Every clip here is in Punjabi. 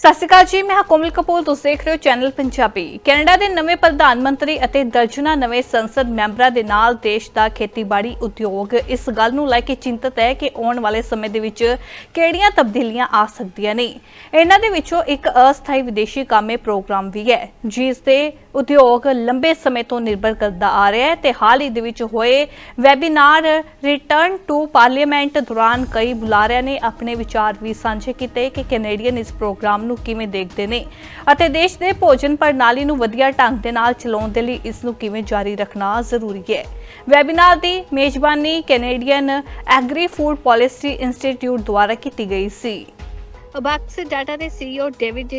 ਸਤਿ ਸ਼੍ਰੀ ਅਕਾਲ ਜੀ, ਮੈਂ ਹਾਂ ਕੋਮਲ ਕਪੂਰ, ਤੁਸੀਂ ਦੇਖ ਰਹੇ ਹੋ ਚੈਨਲ ਪੰਜਾਬੀ। ਕੈਨੇਡਾ ਦੇ ਨਵੇਂ ਪ੍ਰਧਾਨ ਮੰਤਰੀ ਅਤੇ ਦਰਜਨਾ ਨਵੇਂ ਸੰਸਦ ਮੈਂਬਰਾਂ ਦੇ ਨਾਲ ਦੇਸ਼ ਦਾ ਖੇਤੀਬਾੜੀ ਉਦਯੋਗ, ਇਸ ਗੱਲ ਨੂੰ ਲੈ ਕੇ ਚਿੰਤਤ ਹੈ ਕਿ ਆਉਣ ਵਾਲੇ ਸਮੇਂ ਦੇ ਵਿੱਚ ਕਿਹੜੀਆਂ ਤਬਦੀਲੀਆਂ ਆ ਸਕਦੀਆਂ ਨੇ। ਇਹਨਾਂ ਦੇ ਵਿੱਚੋਂ ਇੱਕ ਅਸਥਾਈ ਵਿਦੇਸ਼ੀ ਕਾਮੇ ਪ੍ਰੋਗਰਾਮ ਵੀ ਹੈ ਜਿਸ ਦੇ ਉਦਯੋਗ ਲੰਬੇ ਸਮੇਂ ਤੋਂ ਨਿਰਭਰ ਕਰਦਾ ਆ ਰਿਹਾ ਹੈ ਤੇ ਹਾਲ ਹੀ ਦੇ ਵਿੱਚ ਹੋਏ ਵੈਬੀਨਾਰ ਰਿਟਰਨ ਟੂ ਪਾਰਲੀਮੈਂਟ ਦੌਰਾਨ ਕਈ ਬੁਲਾਰਿਆਂ ਨੇ ਆਪਣੇ ਵਿਚਾਰ ਵੀ ਸਾਂਝੇ ਕੀਤੇ ਕਿ ਕੈਨੇਡੀਅਨ ਇਸ ਪ੍ਰੋਗਰਾਮ ਨੂੰ ਕਿਵੇਂ ਦੇਖਦੇ ਨੇ ਅਤੇ ਦੇਸ਼ ਦੇ ਭੋਜਨ ਪ੍ਰਣਾਲੀ ਨੂੰ ਵਧੀਆ ਢੰਗ ਦੇ ਨਾਲ ਚਲਾਉਣ ਦੇ ਲਈ ਇਸ ਨੂੰ ਕਿਵੇਂ ਜਾਰੀ ਰੱਖਣਾ ਜ਼ਰੂਰੀ ਹੈ। ਵੈਬੀਨਾਰ ਦੀ ਮੇਜ਼ਬਾਨੀ Canadian agri food policy institute ਦੁਆਰਾ ਕੀਤੀ ਗਈ ਸੀ। ਅਬੈਕਸ ਡਾਟਾ ਦੇ ਸੀਈਓ ਡੇਵਿਡ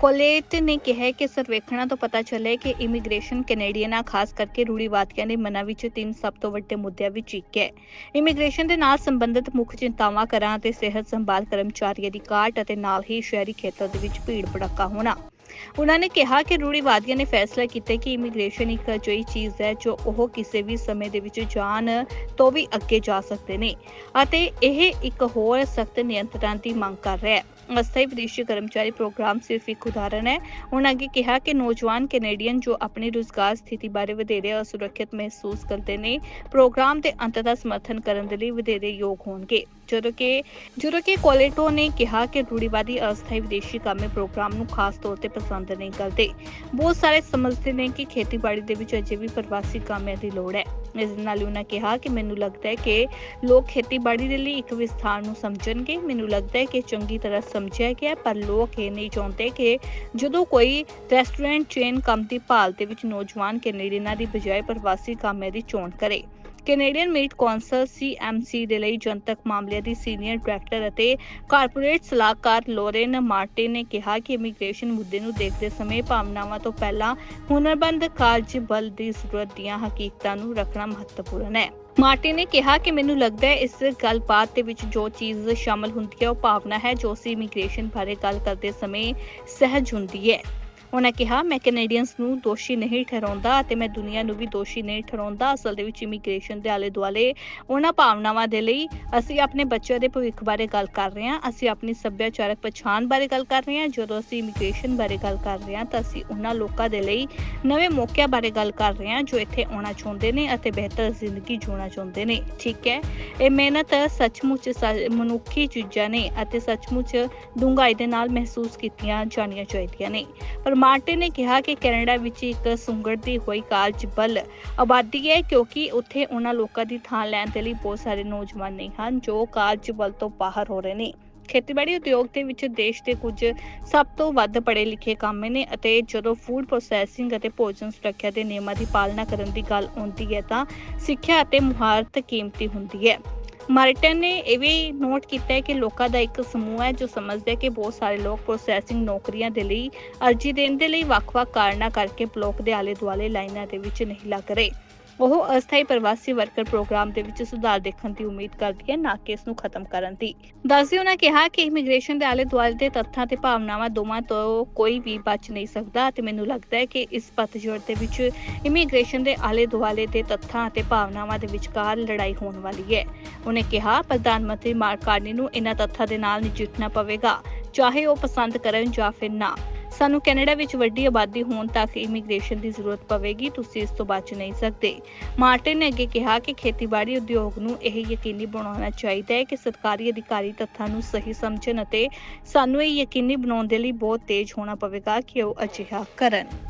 ਕੋਲੇਟ ਨੇ ਕਿਹਾ ਕਿ ਸਰਵੇਖਣਾਂ ਤੋਂ ਪਤਾ ਚੱਲਿਆ ਕਿ ਇਮੀਗ੍ਰੇਸ਼ਨ ਕੈਨੇਡੀਅਨਾਂ, ਖਾਸ ਕਰਕੇ ਰੂੜੀਵਾਦੀਆਂ ਦੇ ਮਨਾਂ ਵਿੱਚ ਤਿੰਨ ਸਭ ਤੋਂ ਵੱਡੇ ਮੁੱਦਿਆਂ ਵਿੱਚ ਇੱਕ ਹੈ। ਇਮੀਗ੍ਰੇਸ਼ਨ ਦੇ ਨਾਲ ਸੰਬੰਧਿਤ ਮੁੱਖ ਚਿੰਤਾਵਾਂ ਕਰਾਂ ਅਤੇ ਸਿਹਤ ਸੰਭਾਲ ਕਰਮਚਾਰੀਆਂ ਦੀ ਘਾਟ ਅਤੇ ਨਾਲ ਹੀ ਸ਼ਹਿਰੀ ਖੇਤਰ ਦੇ ਵਿੱਚ ਭੀੜ ਭੜੱਕਾ ਹੋਣਾ। ਉਹਨਾਂ ਨੇ ਕਿਹਾ ਕਿ ਰੂੜੀਵਾਦੀਆਂ ਨੇ ਫੈਸਲਾ ਕੀਤਾ ਕਿ ਇਮੀਗ੍ਰੇਸ਼ਨ ਇੱਕ ਅਜਿਹੀ ਚੀਜ਼ ਹੈ ਜੋ ਉਹ ਕਿਸੇ ਵੀ ਸਮੇਂ ਦੇ ਵਿੱਚ ਜਾਣ ਤੋਂ ਵੀ ਅੱਗੇ ਜਾ ਸਕਦੇ ਨੇ ਅਤੇ ਇਹ ਇੱਕ ਹੋਰ ਸਖਤ ਨਿਯੰਤਰਣ ਦੀ ਮੰਗ ਕਰ ਰਿਹਾ ਹੈ। ਅਸਥਾਈ ਵਿਦੇਸ਼ੀ ਕਰਮਚਾਰੀ ਪ੍ਰੋਗਰਾਮ ਸਿਰਫ ਇੱਕ ਉਦਾਹਰਣ ਹੈ। ਉਹਨਾਂ ਅੱਗੇ ਕਿਹਾ ਕਿ ਨੌਜਵਾਨ ਕੈਨੇਡੀਅਨ ਜੋ ਆਪਣੀ ਰੁਜ਼ਗਾਰ ਸਥਿਤੀ ਬਾਰੇ ਵਧੇਰੇ ਅਸੁਰੱਖਿਅਤ ਮਹਿਸੂਸ ਕਰਦੇ ਨੇ, ਪ੍ਰੋਗਰਾਮ ਦੇ ਅੰਤ ਦਾ ਸਮਰਥਨ ਕਰਨ ਦੇ ਲਈ ਵਧੇਰੇ ਯੋਗ ਹੋਣਗੇ। ਜਦੋਂ ਕਿ ਜਦੋਂ ਕਿ ਕੋਲੇਟੋ ਨੇ ਕਿਹਾ ਕਿ ਰੂੜੀਵਾਦੀ ਅਸਥਾਈ ਵਿਦੇਸ਼ੀ ਕਾਮੇ ਪ੍ਰੋਗਰਾਮ ਨੂੰ ਖਾਸ ਤੌਰ ਤੇ ਪਸੰਦ ਨਹੀਂ ਕਰਦੇ। ਬਹੁਤ ਸਾਰੇ ਸਮਝਦੇ ਨੇ ਕਿ ਖੇਤੀਬਾੜੀ ਦੇ ਵਿੱਚ ਅਜੇ ਵੀ ਪ੍ਰਵਾਸੀ ਕਾਮਿਆਂ ਦੀ ਲੋੜ ਹੈ। ਇਸ ਨਾਲ ਉਹਨਾਂ ਕਿਹਾ ਕਿ ਮੈਨੂੰ ਲੱਗਦਾ ਹੈ ਕਿ ਲੋਕ ਖੇਤੀਬਾੜੀ ਦੇ ਲਈ ਇੱਕ ਵਿਸਥਾਰ ਨੂੰ ਸਮਝਣਗੇ। ਮੈਨੂੰ ਲੱਗਦਾ ਹੈ ਕਿ ਚੰਗੀ ਤਰ੍ਹਾਂ ਸਮਝਿਆ ਗਿਆ ਪਰ ਲੋਕ ਇਹ ਨਹੀਂ ਚਾਹੁੰਦੇ ਕਿ ਜਦੋਂ ਕੋਈ ਰੈਸਟੋਰੈਂਟ ਚੇਨ ਕੰਮ ਦੀ ਭਾਲ ਦੇ ਵਿੱਚ ਨੌਜਵਾਨ ਕੈਨੇਡੀਅਨਾਂ ਦੀ ਬਜਾਏ ਪ੍ਰਵਾਸੀ ਕਾਮਿਆਂ ਦੀ ਚੋਣ ਕਰੇ। ਕੈਨੇਡੀਅਨ ਮੀਟ ਕੌਂਸਲ ਸੀਐਮਸੀ ਦੇ ਲਈ ਜਨਤਕ ਮਾਮਲਿਆਂ ਦੀ ਸੀਨੀਅਰ ਡਾਇਰੈਕਟਰ ਅਤੇ ਕਾਰਪੋਰੇਟ ਸਲਾਹਕਾਰ ਲੋਰੇਨ ਮਾਰਟਿਨ ਨੇ ਕਿਹਾ ਕਿ ਇਮੀਗ੍ਰੇਸ਼ਨ ਮੁੱਦੇ ਨੂੰ ਦੇਖਦੇ ਸਮੇਂ ਭਾਵਨਾਵਾਂ ਤੋਂ ਪਹਿਲਾਂ ਹੁਨਰਬੰਦ ਕਾਰਜ ਬਲ ਦੀ ਜ਼ਰੂਰਤ ਦੀਆਂ ਹਕੀਕਤਾਂ ਨੂੰ ਰੱਖਣਾ ਮਹੱਤਵਪੂਰਨ ਹੈ। ਮਾਰਟਿਨ ਨੇ ਕਿਹਾ ਕਿ ਮੈਨੂੰ ਲੱਗਦਾ ਹੈ ਇਸ ਗੱਲਬਾਤ ਦੇ ਵਿੱਚ ਜੋ ਚੀਜ਼ ਸ਼ਾਮਲ ਹੁੰਦੀ ਹੈ ਉਹ ਭਾਵਨਾ ਹੈ ਜੋ ਸੀ ਇਮੀਗ੍ਰੇਸ਼ਨ ਬਾਰੇ ਗੱਲ ਕਰਦੇ ਸਮੇਂ ਸਹਿਜ ਹੁੰਦੀ ਹੈ। ਉਹਨਾਂ ਕਿਹਾ, ਮੈਂ ਕੈਨੇਡੀਅਨਸ ਨੂੰ ਦੋਸ਼ੀ ਨਹੀਂ ਠਹਿਰਾਉਂਦਾ ਅਤੇ ਮੈਂ ਦੁਨੀਆ ਨੂੰ ਵੀ ਦੋਸ਼ੀ ਨਹੀਂ ਠਹਿਰਾਉਂਦਾ। ਅਸਲ ਦੇ ਵਿੱਚ ਇਮੀਗ੍ਰੇਸ਼ਨ ਦੇ ਆਲੇ ਦੁਆਲੇ ਉਹਨਾਂ ਭਾਵਨਾਵਾਂ ਦੇ ਲਈ ਅਸੀਂ ਆਪਣੇ ਬੱਚਿਆਂ ਦੇ ਭਵਿੱਖ ਬਾਰੇ ਗੱਲ ਕਰ ਰਹੇ ਹਾਂ। ਅਸੀਂ ਆਪਣੀ ਸੱਭਿਆਚਾਰਕ ਪਛਾਣ ਬਾਰੇ ਗੱਲ ਕਰ ਰਹੇ ਹਾਂ। ਜਦੋਂ ਅਸੀਂ ਇਮੀਗ੍ਰੇਸ਼ਨ ਬਾਰੇ ਗੱਲ ਕਰ ਰਹੇ ਹਾਂ ਤਾਂ ਅਸੀਂ ਉਹਨਾਂ ਲੋਕਾਂ ਦੇ ਲਈ ਨਵੇਂ ਮੌਕਿਆਂ ਬਾਰੇ ਗੱਲ ਕਰ ਰਹੇ ਹਾਂ ਜੋ ਇੱਥੇ ਆਉਣਾ ਚਾਹੁੰਦੇ ਨੇ ਅਤੇ ਬਿਹਤਰ ਜ਼ਿੰਦਗੀ ਜਿਉਣਾ ਚਾਹੁੰਦੇ ਨੇ। ਠੀਕ ਹੈ। ਇਹ ਮਿਹਨਤ ਸੱਚਮੁੱਚ ਸ- ਮਨੁੱਖੀ ਚੀਜ਼ਾਂ ਨੇ ਅਤੇ ਸੱਚਮੁੱਚ ਡੂੰਘਾਈ ਦੇ ਨਾਲ ਮਹਿਸੂਸ ਕੀਤੀਆਂ ਜਾਣੀਆਂ ਚਾਹੀਦੀਆਂ ਨੇ। ਪਰ ਮਾਰਟਿਨ ਨੇ ਕਿਹਾ ਕਿ ਕੈਨੇਡਾ ਵਿੱਚ ਇੱਕ ਸੁੰਗੜਦੀ ਹੋਈ ਕਾਰਜ ਬਲ ਆਬਾਦੀ ਹੈ ਕਿਉਂਕਿ ਉੱਥੇ ਉਹਨਾਂ ਲੋਕਾਂ ਦੀ ਥਾਂ ਲੈਣ ਦੇ ਲਈ ਬਹੁਤ ਸਾਰੇ ਨੌਜਵਾਨ ਨਹੀਂ ਹਨ ਜੋ ਕਾਰਜ ਬਲ ਤੋਂ ਬਾਹਰ ਹੋ ਰਹੇ ਨੇ। ਖੇਤੀਬਾੜੀ ਉਦਯੋਗ ਦੇ ਵਿੱਚ ਦੇਸ਼ ਦੇ ਕੁਝ ਸਭ ਤੋਂ ਵੱਧ ਪੜ੍ਹੇ ਲਿਖੇ ਕਾਮੇ ਨੇ ਅਤੇ ਜਦੋਂ ਫੂਡ ਪ੍ਰੋਸੈਸਿੰਗ ਅਤੇ ਭੋਜਨ ਸੁਰੱਖਿਆ ਦੇ ਨਿਯਮਾਂ ਦੀ ਪਾਲਣਾ ਕਰਨ ਦੀ ਗੱਲ ਆਉਂਦੀ ਹੈ ਤਾਂ ਸਿੱਖਿਆ ਅਤੇ ਮੁਹਾਰਤ ਕੀਮਤੀ ਹੁੰਦੀ ਹੈ। ਮਾਰਟਨ ਨੇ ਇਹ ਵੀ ਨੋਟ ਕੀਤਾ ਹੈ ਕਿ ਲੋਕਾਂ ਦਾ ਇੱਕ ਸਮੂਹ ਹੈ ਜੋ ਸਮਝਦਾ ਹੈ ਕਿ ਬਹੁਤ ਸਾਰੇ ਲੋਕ ਪ੍ਰੋਸੈਸਿੰਗ ਨੌਕਰੀਆਂ ਦੇ ਲਈ ਅਰਜ਼ੀ ਦੇਣ ਦੇ ਲਈ ਵੱਖ-ਵੱਖ ਕਾਰਨਾਂ ਕਰਕੇ ਬਲੋਕ ਦੇ ਆਲੇ ਦੁਆਲੇ ਲਾਈਨਾਂ ਦੇ ਵਿੱਚ ਨਹੀਂ ਲੱਗ ਰਹੇ। ਉਹ ਅਸਥਾਈ ਪ੍ਰਵਾਸੀ ਵਰਕਰ ਪ੍ਰੋਗਰਾਮ ਦੇ ਵਿੱਚ ਸੁਧਾਰ ਦੇਖਣ ਦੀ ਉਮੀਦ ਕਰਦੀ ਹੈ, ਨਾ ਕਿ ਇਸ ਨੂੰ ਖਤਮ ਕਰਨ ਦੀ। ਦੱਸਦੇ ਉਹਨਾਂ ਕਿਹਾ ਕਿ ਇਮੀਗ੍ਰੇਸ਼ਨ ਦੇ ਆਲੇ ਦੁਆਲੇ ਦੇ ਤੱਥਾਂ ਤੇ ਭਾਵਨਾਵਾਂ ਦੋਵਾਂ ਤੋਂ ਕੋਈ ਵੀ ਬਚ ਨਹੀਂ ਸਕਦਾ ਤੇ ਮੈਨੂੰ ਲੱਗਦਾ ਹੈ ਕਿ ਇਸ ਪਤਝੜ ਦੇ ਵਿੱਚ ਇਮੀਗ੍ਰੇਸ਼ਨ ਦੇ ਆਲੇ ਦੁਆਲੇ ਦੇ ਤੱਥਾਂ ਅਤੇ ਭਾਵਨਾਵਾਂ ਦੇ ਵਿਚਕਾਰ ਲੜਾਈ ਹੋਣ ਵਾਲੀ ਹੈ। ਉਹਨੇ ਕਿਹਾ, ਪ੍ਰਧਾਨ ਮੰਤਰੀ ਮਾਰਕ ਨੂੰ ਇਹਨਾਂ ਤੱਥਾਂ ਦੇ ਨਾਲ ਨਜਿੱਠਣਾ ਪਵੇਗਾ, ਚਾਹੇ ਉਹ ਪਸੰਦ ਕਰਨ ਜਾਂ ਫਿਰ ਨਾ। ਸਾਨੂੰ ਕੈਨੇਡਾ ਵਿੱਚ ਵੱਡੀ ਆਬਾਦੀ ਹੋਣ ਤੱਕ ਇਮੀਗ੍ਰੇਸ਼ਨ ਦੀ ਜ਼ਰੂਰਤ ਪਵੇਗੀ, ਤੁਸੀਂ ਇਸ ਤੋਂ ਬਚ ਨਹੀਂ ਸਕਦੇ। ਮਾਰਟਿਨ ਨੇ ਅੱਗੇ ਕਿਹਾ ਕਿ ਖੇਤੀਬਾੜੀ ਉਦਯੋਗ ਨੂੰ ਇਹ ਯਕੀਨੀ ਬਣਾਉਣਾ ਚਾਹੀਦਾ ਹੈ ਕਿ ਸਰਕਾਰੀ ਅਧਿਕਾਰੀ ਤੱਥਾਂ ਨੂੰ ਸਹੀ ਸਮਝਣ ਅਤੇ ਸਾਨੂੰ ਇਹ ਯਕੀਨੀ ਬਣਾਉਣ ਦੇ ਲਈ ਬਹੁਤ ਤੇਜ਼ ਹੋਣਾ ਪਵੇਗਾ ਕਿ ਉਹ ਅਜਿਹਾ ਕਰਨ।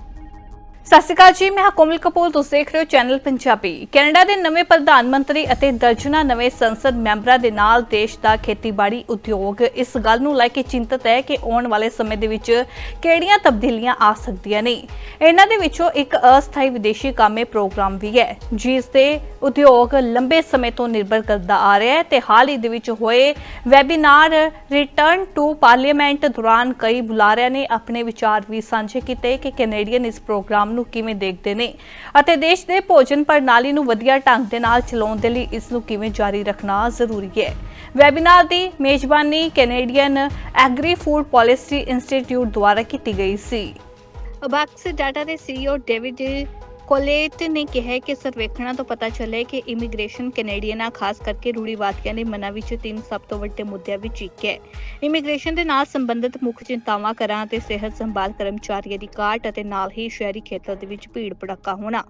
ਸਤਿ ਸ਼੍ਰੀ ਅਕਾਲ ਜੀ, ਮੈਂ ਹਾਂ ਕੋਮਲ ਕਪੂਰ, ਤੁਸੀਂ ਦੇਖ ਰਹੇ ਹੋ ਚੈਨਲ ਪੰਜਾਬੀ। ਕੈਨੇਡਾ ਦੇ ਨਵੇਂ ਪ੍ਰਧਾਨ ਮੰਤਰੀ ਅਤੇ ਦਰਜਨਾ ਨਵੇਂ ਸੰਸਦ ਮੈਂਬਰਾਂ ਦੇ ਨਾਲ ਦੇਸ਼ ਦਾ ਖੇਤੀਬਾੜੀ ਉਦਯੋਗ। ਇਸ ਗੱਲ ਨੂੰ ਲੈ ਕੇ ਚਿੰਤਤ ਹੈ ਕਿ ਆਉਣ ਵਾਲੇ ਸਮੇਂ ਦੇ ਵਿੱਚ ਕਿਹੜੀਆਂ ਤਬਦੀਲੀਆਂ ਆ ਸਕਦੀਆਂ ਨੇ। ਇਹਨਾਂ ਦੇ ਵਿੱਚੋਂ ਇੱਕ ਅਸਥਾਈ ਵਿਦੇਸ਼ੀ ਕਾਮੇ ਪ੍ਰੋਗਰਾਮ ਵੀ ਹੈ, ਜਿਸ ਦੇ ਉਦਯੋਗ ਲੰਬੇ ਸਮੇਂ ਤੋਂ ਨਿਰਭਰ ਕਰਦਾ ਆ ਰਿਹਾ ਹੈ ਤੇ ਹਾਲ ਹੀ ਦੇ ਵਿੱਚ ਹੋਏ ਵੈਬੀਨਾਰ ਰਿਟਰਨ ਟੂ ਪਾਰਲੀਮੈਂਟ ਦੌਰਾਨ ਕਈ ਬੁਲਾਰਿਆਂ ਨੇ। ਆਪਣੇ ਵਿਚਾਰ ਵੀ ਸਾਂਝੇ ਕੀਤੇ ਕਿ ਕੈਨੇਡੀਅਨ ਇਸ ਪ੍ਰੋਗਰਾਮ ਨੂੰ ਕਿਵੇਂ ਦੇਖਦੇ ਨੇ? ਅਤੇ ਦੇਸ਼ ਦੇ ਭੋਜਨ ਪ੍ਰਣਾਲੀ ਨੂੰ ਵਧੀਆ ਢੰਗ ਦੇ ਨਾਲ ਚਲਾਉਣ ਦੇ ਲਈ ਇਸ ਨੂੰ ਕਿਵੇਂ ਜਾਰੀ ਰੱਖਣਾ ਜ਼ਰੂਰੀ ਹੈ? ਵੈਬੀਨਾਰ ਦੀ ਮੇਜ਼ਬਾਨੀ Canadian agri food policy institute ਦੁਆਰਾ ਕੀਤੀ ਗਈ ਸੀ। ਅਬੈਕਸ ਡਾਟਾ ਦੇ ਸੀਈਓ ਡੇਵਿਡ ਕੋਲੇਟ ਨੇ ਕਿਹਾ ਕਿ ਸਰਵੇਖਣਾਂ ਤੋਂ ਪਤਾ ਚੱਲਿਆ ਕਿ ਇਮੀਗ੍ਰੇਸ਼ਨ ਕੈਨੇਡੀਅਨਾਂ, ਖਾਸ ਕਰਕੇ ਰੂੜੀਵਾਦੀਆਂ ਦੇ ਮਨਾਂ ਵਿੱਚ ਤਿੰਨ ਸਭ ਤੋਂ ਵੱਡੇ ਮੁੱਦਿਆਂ ਵਿੱਚ ਇੱਕ ਹੈ। ਇਮੀਗ੍ਰੇਸ਼ਨ ਦੇ ਨਾਲ ਸੰਬੰਧਿਤ ਮੁੱਖ ਚਿੰਤਾਵਾਂ ਕਰਾਂ ਅਤੇ ਸਿਹਤ ਸੰਭਾਲ ਕਰਮਚਾਰੀਆਂ ਦੀ ਘਾਟ ਅਤੇ ਨਾਲ ਹੀ ਸ਼ਹਿਰੀ ਖੇਤਰ ਦੇ ਵਿੱਚ ਭੀੜ ਭੜੱਕਾ ਹੋਣਾ।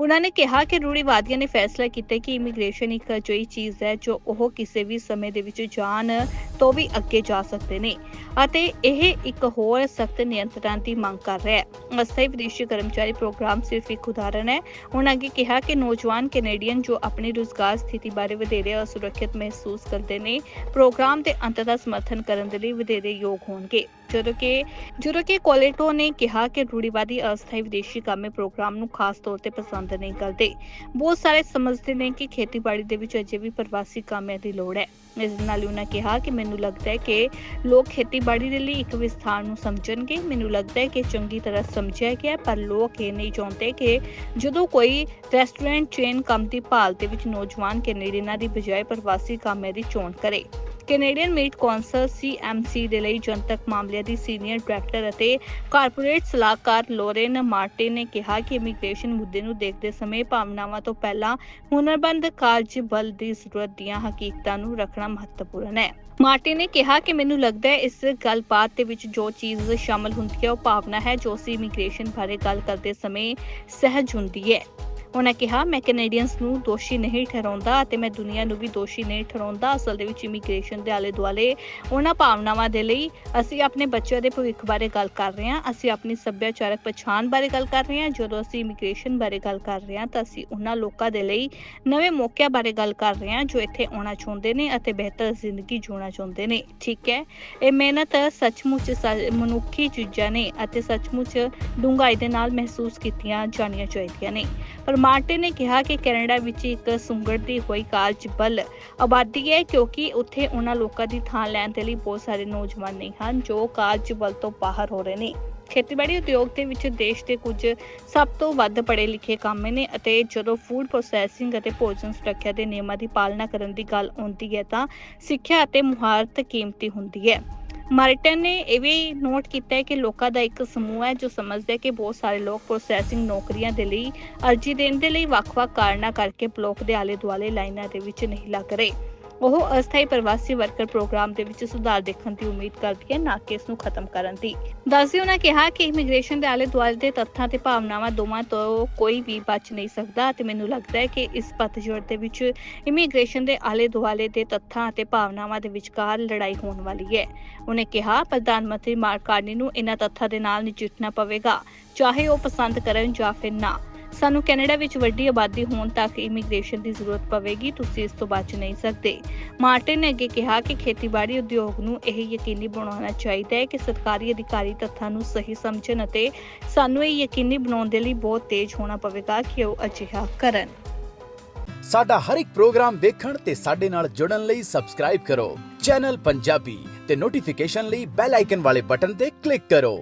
ਉਹਨਾਂ ਨੇ ਕਿਹਾ ਕਿ ਰੂੜੀਵਾਦੀਆਂ ਨੇ ਫੈਸਲਾ ਕੀਤਾ ਕਿ ਇਮੀਗ੍ਰੇਸ਼ਨ ਇੱਕ ਅਜਿਹੀ ਚੀਜ਼ ਹੈ ਜੋ ਉਹ ਕਿਸੇ ਵੀ ਸਮੇਂ ਦੇ ਵਿੱਚ ਜਾਣ ਤੋਂ ਵੀ ਅੱਗੇ ਜਾ ਸਕਦੇ ਨੇ ਅਤੇ ਇਹ ਇੱਕ ਹੋਰ ਸਖਤ ਨਿਯੰਤਰਣ ਦੀ ਮੰਗ ਕਰ ਰਿਹਾ ਹੈ। ਅਸਥਾਈ ਵਿਦੇਸ਼ੀ ਕਰਮਚਾਰੀ ਪ੍ਰੋਗਰਾਮ ਸਿਰਫ ਇੱਕ ਉਦਾਹਰਣ ਹੈ। ਉਹਨਾਂ ਅੱਗੇ ਕਿਹਾ ਕਿ ਨੌਜਵਾਨ ਕੈਨੇਡੀਅਨ ਜੋ ਆਪਣੀ ਰੁਜ਼ਗਾਰ ਸਥਿਤੀ ਬਾਰੇ ਵਧੇਰੇ ਅਸੁਰੱਖਿਅਤ ਮਹਿਸੂਸ ਕਰਦੇ ਨੇ, ਪ੍ਰੋਗਰਾਮ ਦੇ ਅੰਤ ਦਾ ਸਮਰਥਨ ਕਰਨ ਦੇ ਲਈ ਵਧੇਰੇ ਯੋਗ ਹੋਣਗੇ। ਜਦੋਂ ਕਿ ਜਦੋਂ ਕਿ ਕੋਲੇਟੋ ਨੇ ਕਿਹਾ ਕਿ ਰੂੜੀਵਾਦੀ ਅਸਥਾਈ ਵਿਦੇਸ਼ੀ ਕਾਮੇ ਪ੍ਰੋਗਰਾਮ ਨੂੰ ਖਾਸ ਤੌਰ ਤੇ ਪਸੰਦ ਨਹੀਂ ਕਰਦੇ, ਬਹੁਤ ਸਾਰੇ ਸਮਝਦੇ ਨੇ ਕਿ ਖੇਤੀਬਾੜੀ ਦੇ ਵਿੱਚ ਅਜੇ ਵੀ ਪ੍ਰਵਾਸੀ ਕਾਮਿਆਂ ਦੀ ਲੋੜ ਹੈ। ਇਸ ਨਾਲ ਉਹਨਾਂ ਕਿਹਾ ਕਿ ਮੈਨੂੰ ਲੱਗਦਾ ਹੈ ਕਿ ਲੋਕ ਖੇਤੀਬਾੜੀ ਦੇ ਲਈ ਇੱਕ ਵਿਸਥਾਰ ਨੂੰ ਸਮਝਣਗੇ। ਮੈਨੂੰ ਲੱਗਦਾ ਹੈ ਕਿ ਚੰਗੀ ਤਰ੍ਹਾਂ ਸਮਝਿਆ ਗਿਆ ਪਰ ਲੋਕ ਇਹ ਨਹੀਂ ਚਾਹੁੰਦੇ ਕਿ ਜਦੋਂ ਕੋਈ ਰੈਸਟੋਰੈਂਟ ਚੇਨ ਕੰਮ ਦੀ ਭਾਲ ਦੇ ਵਿੱਚ ਨੌਜਵਾਨ ਕੈਨੇਡੀਅਨਾਂ ਦੀ ਬਜਾਏ ਪ੍ਰਵਾਸੀ ਕਾਮਿਆਂ ਦੀ ਚੋਣ ਕਰੇ। ਕੈਨੇਡੀਅਨ ਮੀਟ ਕੌਂਸਲ ਸੀਐਮਸੀ ਦੇ ਲਈ ਜਨਤਕ ਮਾਮਲਿਆਂ ਦੀ ਸੀਨੀਅਰ ਡਾਇਰੈਕਟਰ ਅਤੇ ਕਾਰਪੋਰੇਟ ਸਲਾਹਕਾਰ ਲੋਰੇਨ ਮਾਰਟਿਨ ਨੇ ਕਿਹਾ ਕਿ ਇਮੀਗ੍ਰੇਸ਼ਨ ਮੁੱਦੇ ਨੂੰ ਦੇਖਦੇ ਸਮੇਂ ਭਾਵਨਾਵਾਂ ਤੋਂ ਪਹਿਲਾਂ ਹੁਨਰਬੰਦ ਕਾਰਜ ਬਲ ਦੀ ਜ਼ਰੂਰਤ ਦੀਆਂ ਹਕੀਕਤਾਂ ਨੂੰ ਰੱਖਣਾ ਮਹੱਤਵਪੂਰਨ ਹੈ। ਮਾਰਟਿਨ ਨੇ ਕਿਹਾ ਕਿ ਮੈਨੂੰ ਲੱਗਦਾ ਹੈ ਇਸ ਗੱਲਬਾਤ ਦੇ ਵਿੱਚ ਜੋ ਚੀਜ਼ ਸ਼ਾਮਲ ਹੁੰਦੀ ਹੈ ਉਹ ਭਾਵਨਾ ਹੈ ਜੋ ਅਸੀਂ ਇਮੀਗ੍ਰੇਸ਼ਨ ਬਾਰੇ ਗੱਲ ਕਰਦੇ ਸਮੇਂ ਸਹਿਜ ਹੁੰਦੀ ਹੈ। ਉਹਨਾਂ ਕਿਹਾ, ਮੈਂ ਕੈਨੇਡੀਅਨਸ ਨੂੰ ਦੋਸ਼ੀ ਨਹੀਂ ਠਹਿਰਾਉਂਦਾ ਅਤੇ ਮੈਂ ਦੁਨੀਆ ਨੂੰ ਵੀ ਦੋਸ਼ੀ ਨਹੀਂ ਠਹਿਰਾਉਂਦਾ। ਅਸਲ ਦੇ ਵਿੱਚ ਇਮੀਗ੍ਰੇਸ਼ਨ ਦੇ ਆਲੇ ਦੁਆਲੇ ਉਹਨਾਂ ਭਾਵਨਾਵਾਂ ਦੇ ਲਈ ਅਸੀਂ ਆਪਣੇ ਬੱਚਿਆਂ ਦੇ ਭਵਿੱਖ ਬਾਰੇ ਗੱਲ ਕਰ ਰਹੇ ਹਾਂ। ਅਸੀਂ ਆਪਣੀ ਸੱਭਿਆਚਾਰਕ ਪਛਾਣ ਬਾਰੇ ਗੱਲ ਕਰ ਰਹੇ ਹਾਂ। ਜਦੋਂ ਅਸੀਂ ਇਮੀਗ੍ਰੇਸ਼ਨ ਬਾਰੇ ਗੱਲ ਕਰ ਰਹੇ ਹਾਂ ਤਾਂ ਅਸੀਂ ਉਹਨਾਂ ਲੋਕਾਂ ਦੇ ਲਈ ਨਵੇਂ ਮੌਕਿਆਂ ਬਾਰੇ ਗੱਲ ਕਰ ਰਹੇ ਹਾਂ ਜੋ ਇੱਥੇ ਆਉਣਾ ਚਾਹੁੰਦੇ ਨੇ ਅਤੇ ਬਿਹਤਰ ਜ਼ਿੰਦਗੀ ਜਿਉਣਾ ਚਾਹੁੰਦੇ ਨੇ। ਠੀਕ ਹੈ? ਇਹ ਮਿਹਨਤ ਸੱਚਮੁੱਚ ਸ- ਮਨੁੱਖੀ ਚੀਜ਼ਾਂ ਨੇ ਅਤੇ ਸੱਚਮੁੱਚ ਡੂੰਘਾਈ ਦੇ ਨਾਲ ਮਹਿਸੂਸ ਕੀਤੀਆਂ ਜਾਣੀਆਂ ਚਾਹੀਦੀਆਂ ਨੇ। ਪਰ ਨੇ ਕਿਹਾ ਕਿ ਕੈਨੇਡਾ ਵਿੱਚ ਇੱਕ ਸੁੰਗੜਦੀ ਹੋਈ ਕਾਰਜ ਬਲ ਆਬਾਦੀ ਹੈ, ਕਿਉਂਕਿ ਉੱਥੇ ਉਹਨਾਂ ਲੋਕਾਂ ਦੀ ਥਾਂ ਲੈਣ ਦੇ ਲਈ ਬਹੁਤ ਸਾਰੇ ਨੌਜਵਾਨ ਨਹੀਂ ਹਨ ਜੋ ਕਾਰਜ ਬਲ ਤੋਂ ਬਾਹਰ ਹੋ ਰਹੇ ਨੇ। ਖੇਤੀਬਾੜੀ ਉਦਯੋਗ ਦੇ ਵਿੱਚ ਦੇਸ਼ ਦੇ ਕੁਝ ਸਭ ਤੋਂ ਵੱਧ ਪੜ੍ਹੇ ਲਿਖੇ ਕਾਮੇ ਨੇ ਅਤੇ ਜਦੋਂ ਫੂਡ ਪ੍ਰੋਸੈਸਿੰਗ ਅਤੇ ਭੋਜਨ ਸੁਰੱਖਿਆ ਦੇ ਨਿਯਮਾਂ ਦੀ ਪਾਲਣਾ ਕਰਨ ਦੀ ਗੱਲ ਆਉਂਦੀ ਹੈ ਤਾਂ ਸਿੱਖਿਆ ਅਤੇ ਮੁਹਾਰਤ ਕੀਮਤੀ ਹੁੰਦੀ ਹੈ। ਮਾਰਟਨ ਨੇ ਇਹ ਵੀ ਨੋਟ ਕੀਤਾ ਹੈ ਕਿ ਲੋਕਾਂ ਦਾ ਇੱਕ ਸਮੂਹ ਹੈ ਜੋ ਸਮਝਦਾ ਹੈ ਕਿ ਬਹੁਤ ਸਾਰੇ ਲੋਕ ਪ੍ਰੋਸੈਸਿੰਗ ਨੌਕਰੀਆਂ ਦੇ ਲਈ ਅਰਜ਼ੀ ਦੇਣ ਦੇ ਲਈ ਵੱਖ-ਵੱਖ ਕਾਰਨਾਂ ਕਰਕੇ ਬਲੋਕ ਦੇ ਆਲੇ-ਦੁਆਲੇ ਲਾਈਨਾਂ ਦੇ ਵਿੱਚ ਨਹੀਂ ਲੱਗ ਰਹੇ। ਉਹ ਅਸਥਾਈ ਪ੍ਰਵਾਸੀ ਵਰਕਰ ਪ੍ਰੋਗਰਾਮ ਦੇ ਵਿੱਚ ਸੁਧਾਰ ਦੇਖਣ ਦੀ ਉਮੀਦ ਕਰਦੀ ਹੈ, ਨਾ ਕਿ ਇਸ ਨੂੰ ਖਤਮ ਕਰਨ ਦੀ। ਦੱਸਦੇ ਉਹਨਾਂ ਕਿਹਾ ਕਿ ਇਮੀਗ੍ਰੇਸ਼ਨ ਦੇ ਆਲੇ-ਦੁਆਲੇ ਦੇ ਤੱਥਾਂ ਤੇ ਭਾਵਨਾਵਾਂ ਦੋਵਾਂ ਤੋਂ ਕੋਈ ਵੀ ਬਚ ਨਹੀਂ ਸਕਦਾ ਤੇ ਮੈਨੂੰ ਲੱਗਦਾ ਹੈ ਕਿ ਇਸ ਪਤਝੜ ਦੇ ਵਿੱਚ ਇਮੀਗ੍ਰੇਸ਼ਨ ਦੇ ਆਲੇ-ਦੁਆਲੇ ਦੇ ਤੱਥਾਂ ਅਤੇ ਭਾਵਨਾਵਾਂ ਦੇ ਵਿਚਕਾਰ ਲੜਾਈ ਹੋਣ ਵਾਲੀ ਹੈ। ਉਹਨੇ ਕਿਹਾ, ਪ੍ਰਧਾਨ ਮੰਤਰੀ ਮਾਰਕ ਕਾਰਨੀ ਨੂੰ ਇਹਨਾਂ ਤੱਥਾਂ ਦੇ ਨਾਲ ਨਜਿੱਠਣਾ ਪਵੇਗਾ, ਚਾਹੇ ਉਹ ਪਸੰਦ ਕਰਨ ਜਾਂ ਫਿਰ ਨਾ। ਸਾਨੂੰ ਕੈਨੇਡਾ ਵਿੱਚ ਵੱਡੀ ਆਬਾਦੀ ਹੋਣ ਤੱਕ ਇਮੀਗ੍ਰੇਸ਼ਨ ਦੀ ਜ਼ਰੂਰਤ ਪਵੇਗੀ, ਤੁਸੀਂ ਇਸ ਤੋਂ ਬਚ ਨਹੀਂ ਸਕਦੇ। ਮਾਰਟਿਨ ਨੇ ਅੱਗੇ ਕਿਹਾ ਕਿ ਖੇਤੀਬਾੜੀ ਉਦਯੋਗ ਨੂੰ ਇਹ ਯਕੀਨੀ ਬਣਾਉਣਾ ਚਾਹੀਦਾ ਹੈ ਕਿ ਸਰਕਾਰੀ ਅਧਿਕਾਰੀ ਤੱਥਾਂ ਨੂੰ ਸਹੀ ਸਮਝਣ ਅਤੇ ਸਾਨੂੰ ਇਹ ਯਕੀਨੀ ਬਣਾਉਣ ਦੇ ਲਈ ਬਹੁਤ ਤੇਜ਼ ਹੋਣਾ ਪਵੇਗਾ ਕਿ ਉਹ ਅਜਿਹਾ ਕਰਨ। ਸਾਡਾ ਹਰ ਇੱਕ ਪ੍ਰੋਗਰਾਮ ਦੇਖਣ ਤੇ ਸਾਡੇ ਨਾਲ ਜੁੜਨ ਲਈ ਸਬਸਕ੍ਰਾਈਬ ਕਰੋ। ਚੈਨਲ ਪੰਜਾਬੀ ਤੇ ਨੋਟੀਫਿਕੇਸ਼ਨ ਲਈ ਬੈਲ ਆਈਕਨ ਵਾਲੇ ਬਟਨ ਤੇ ਕਲਿੱਕ ਕਰੋ।